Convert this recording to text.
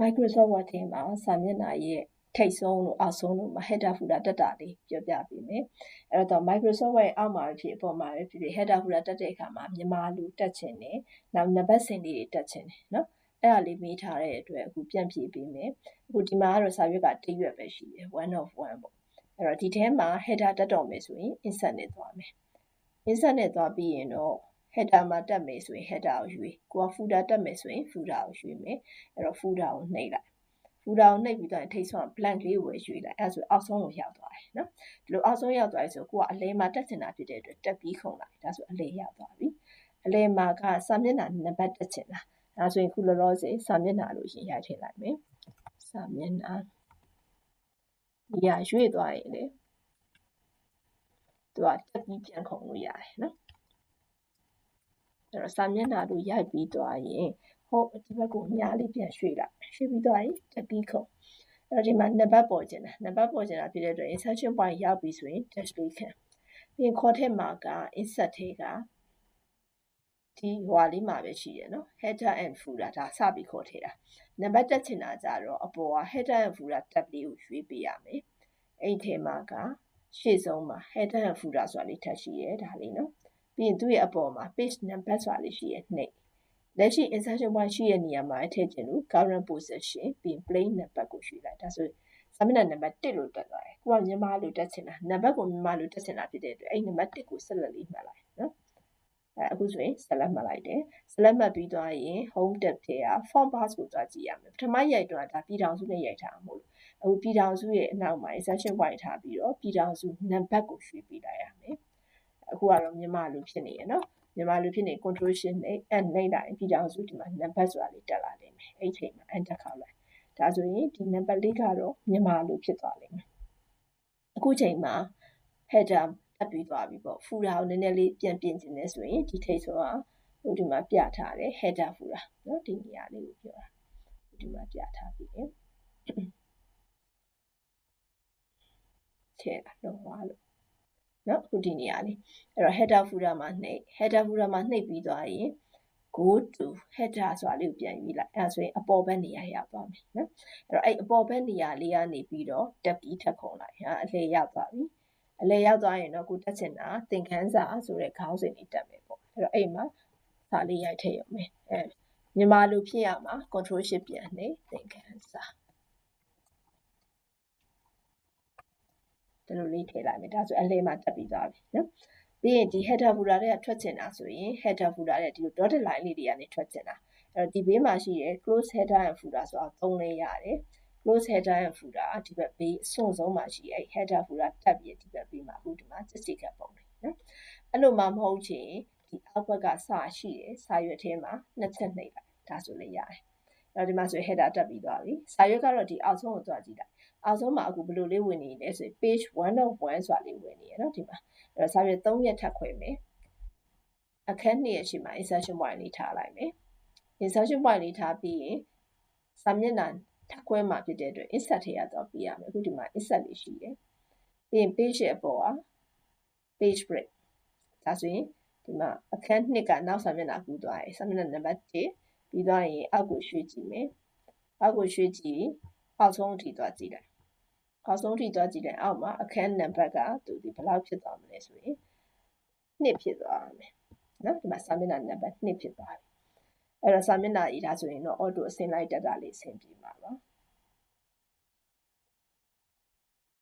Microsoft Word ထဲမှာစာမျက်နှာရဲ့ထိတ်ဆုံးလို့အောက်ဆုံးလို့မ header footer တက်တာလေးပြောပြပေးမယ်။အဲ့တော့ Microsoft Word အောက်မှာဖြစ်အပေါ်မှာပဲဖြစ်ဖြစ် header footer တက်တဲ့အခါမှာမြန်မာလူတက်ချင်တယ်။နောက်နံပါတ်စင်လေးတွေတက်ချင်တယ်နော်။အဲ့ဒါလေးမေးထားတဲ့အတွက်အခုပြန်ဖြည့်ပေးမယ်။အခုဒီမှာကတော့စာရွက်ကတရွက်ပဲရှိတယ်1 of 1ပေါ့။အဲ့တော့ဒီထဲမှာ header တက်တော့မယ်ဆိုရင် insert နဲ့သွားမယ်။ insert နဲ့သွားပြီးရင်တော့ header မှာတက်မယ်ဆိုရင် header ကိုရွေးကိုက footer တက်မယ်ဆိုရင် footer ကိုရွေးမယ်အဲ့တော့ footer ကိုနှိပ်လိုက် footer ကိုနှိပ်ပြီးတော့ထိတ်ဆုံး blank လေးကိုပဲရွေးလိုက်အဲ့ဒါဆိုအောက်ဆုံးကိုရောက်သွားတယ်နော်ဒီလိုအောက်ဆုံးရောက်သွားပြီဆိုကိုကအလဲမှာတက်ချင်တာဖြစ်တဲ့အတွက်တက်ပြီးခုံလိုက်ဒါဆိုအလဲရောက်သွားပြီအလဲမှာကစာမျက်နှာနံပါတ်တက်ချင်တာဒါဆိုရင်ခုလောလောဆယ်စာမျက်နှာလို့ရှင်ရိုက်ထည့်လိုက်မယ်စာမျက်နှာဒီရရွေ့သွားရင်လေသူကတက်ပြီးပြန်ခုံလို့ရတယ်နော် အဲ့တော့စာမျက်နှာတို့ရိုက်ပြီးသွားရင်ဟုတ်ဒီဘက်ကိုညားလေးပြန်ရွှေ့လိုက်ရွှေ့ပြီးသွားရင်တပီးခုံအဲ့တော့ဒီမှာနံပါတ်ပေါ်ကျင်တာနံပါတ်ပေါ်ကျင်တာဖြစ်တဲ့အတွက် insertion point ရောက်ပြီဆိုရင် display ခံပြီးရင်ခေါ်ထက်မှာက insert ထဲကဒီဟွာလေးမှာပဲရှိရနော် header and footer ဒါစပြီးခေါ်ထည့်တာနံပါတ်တက်ချင်တာကြတော့အပေါ်က header and footer tab လေးကိုရွေးပေးရမယ်အဲ့ဒီထဲမှာကရှေ့ဆုံးမှာ header and footer ဆိုတာလေးထပ်ရှိရဲဒါလေးနော် ပြီးရင်သူ့ရဲ့အပေါ်မှာ page number ဆိုတာလေးရှိရဲ့နှိပ်လက်ရှိ insertion point ရှိရဲ့နေရာမှာထည့်ခြင်းလို့ current position ပြီးရင် plain number ကိုရွှေ့လိုက်ဒါဆိုစာမျက်နှာနံပါတ်1လို့တက်သွားတယ်။ကိုကမြန်မာလို့တက်ချင်တာနံပါတ်ကိုမြန်မာလို့တက်ချင်တာဖြစ်တဲ့အတွက်အဲ့နံပါတ်1ကိုဆက်လက်လေးမှတ်လိုက်နော်။အဲအခုဆိုရင်ဆက်လက်မှတ်လိုက်တယ်။ဆက်လက်မှတ်ပြီးသွားရင် home tab ထဲက form pass ကိုသွားကြည့်ရမယ်။ပထမရိုက်တော့ဒါပြည်ထောင်စုနဲ့ရိုက်ထားမှာမို့လို့အခုပြည်ထောင်စုရဲ့အနောက်မှာ insertion point ထားပြီးတော့ပြည်ထောင်စုနံပါတ်ကိုရွှေ့ပေးလိုက်ရမယ်။ အခုကတော့မြန်မာလူဖြစ်နေရနော်မြန်မာလူဖြစ်နေ control shift နဲ့ and နိုင်တာပြည်ကြောင်စုဒီမှာ number ဆိုတာလေးတက်လာလိမ့်မယ်အဲ့ချိန်မှာ enter ခောက်လိုက်ဒါဆိုရင်ဒီ number လေးကတော့မြန်မာလူဖြစ်သွားလိမ့်မယ်အခုချိန်မှာ header တက်ပြီးသွားပြီပေါ့ footer ကိုနည်းနည်းလေးပြန်ပြင်ကျင်နေဆိုရင်ဒီထိပ်ဆိုတာဟိုဒီမှာပြထားတယ် header footer နော်ဒီနေရာလေးကိုပြောတာဒီမှာပြထားပြီလေချဲလာတော့ဟာလို့ နော်အခုဒီနေရာလေးအဲ့တော့ header footer မှာနှိပ် header footer မှာနှိပ်ပြီးသွားရင် go to header ဆိုတာလေးကိုပြန်ယူလိုက်အဲ့ဒါဆိုရင်အပေါ်ဘက်နေရာရောက်သွားမယ်နော်အဲ့တော့အဲ့အပေါ်ဘက်နေရာလေးကနေပြီးတော့တက်ပြီးထပ်ခုံလိုက်ဟာအလေရောက်သွားပြီအလေရောက်သွားရင်တော့ကိုတက်ချင်တာသင်ခန်းစာဆိုတဲ့ခေါင်းစဉ်လေးတက်မယ်ပေါ့အဲ့တော့အဲ့မှာစာလေးရိုက်ထည့်ရမယ်အဲမြန်မာလိုဖြစ်ရမှာ control shift ပြန်နေသင်ခန်းစာ ဒီလိုလေးထည့်လိုက်မယ်ဒါဆိုအလဲမှာတက်ပြီးသွားပြီနော်ပြီးရင်ဒီ header footer တွေကထွက်ချင်တာဆိုရင် header footer တွေဒီလို dotted line လေးတွေကနေထွက်ချင်တာအဲ့တော့ဒီဘေးမှာရှိရဲ close header and footer ဆိုတာသုံးလေးရတယ် close header and footer ဒီဘက်ဘေးအစွန်ဆုံးမှာရှိရဲ header footer တက်ပြီးဒီဘက်ဘေးမှာအခုဒီမှာ sticker ပုံလေးနော်အဲ့လိုမှမဟုတ်ချင်ဒီအောက်ဘက်ကစာရှိတယ်စာရွက်ထဲမှာနှစ်ချက်နှိပ်လိုက်ဒါဆိုလည်းရတယ်အဲ့ တော့ဒီမှာဆို header တက်ပြီးသွားပြီစာရွက်ကတော့ဒီအောက်ဆုံးကိုသွားကြည့်လိုက်အောက်ဆုံးမှာအခုဘယ်လိုလေးဝင်နေလဲဆိုရင် page 1 of 1ဆိုတာလေးဝင်နေရနော်ဒီမှာအဲ့တော့စာရွက်3ရက်ထပ်ခွဲမယ်အခန်း2ရက်ရှိမှာ insertion point လေးထားလိုက်မယ် insertion point လေးထားပြီးရင်စာမျက်နှာထပ်ခွဲမှာဖြစ်တဲ့အတွက် insert ထဲရတော့ပြရမယ်အခုဒီမှာ insert လေးရှိတယ်ပြီးရင် page ရဲ့အပေါ်က page break ဒါဆိုရင်ဒီမှာအခန်း2ကနောက်စာမျက်နှာကူးသွားတယ်စာမျက်နှာနံပါတ်1 ပြီးသွားရင်အောက်ကိုရွှေ့ကြည့်မယ်အောက်ကိုရွှေ့ကြည့်အောက်ဆုံးအထိသွားကြည့်လိုက်အောက်ဆုံးထိသွားကြည့်တယ်အောက်မှာအခန်းနံပါတ်ကသူဒီဘယ်လောက်ဖြစ်သွားမလဲဆိုရင်2ဖြစ်သွားမယ်နော်ဒီမှာစာမျက်နှာနံပါတ်2ဖြစ်သွားပြီအဲ့တော့စာမျက်နှာရေးထားဆိုရင်တော့ auto အစင်လိုက်တက်တာလေးအဆင်ပြေပါပါ